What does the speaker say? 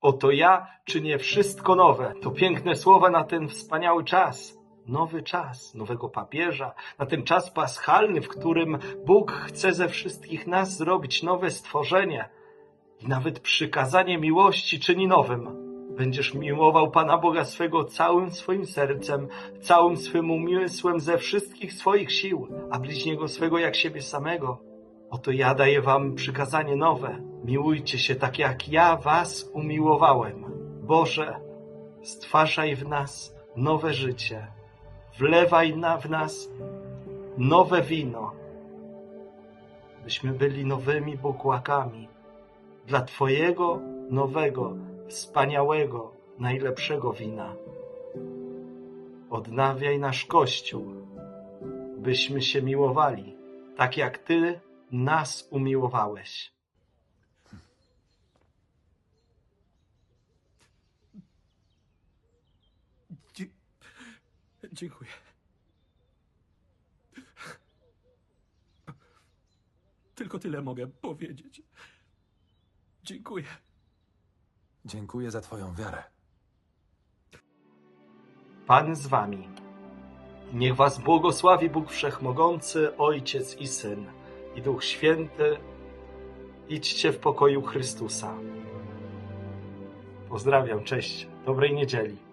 Oto ja czynię wszystko nowe. To piękne słowa na ten wspaniały czas. Nowy czas, nowego papieża, na ten czas paschalny, w którym Bóg chce ze wszystkich nas zrobić nowe stworzenie. I nawet przykazanie miłości czyni nowym. Będziesz miłował Pana Boga swego całym swoim sercem, całym swym umysłem, ze wszystkich swoich sił, a bliźniego swego jak siebie samego. Oto ja daję wam przykazanie nowe. Miłujcie się tak, jak ja was umiłowałem. Boże, stwarzaj w nas nowe życie. Wlewaj na, w nas nowe wino, byśmy byli nowymi bukłakami dla Twojego nowego, wspaniałego, najlepszego wina. Odnawiaj nasz Kościół, byśmy się miłowali, tak jak Ty nas umiłowałeś. Dziękuję. Tylko tyle mogę powiedzieć. Dziękuję. Dziękuję za Twoją wiarę. Pan z Wami. Niech Was błogosławi Bóg Wszechmogący, Ojciec i Syn, i Duch Święty. Idźcie w pokoju Chrystusa. Pozdrawiam, cześć, dobrej niedzieli.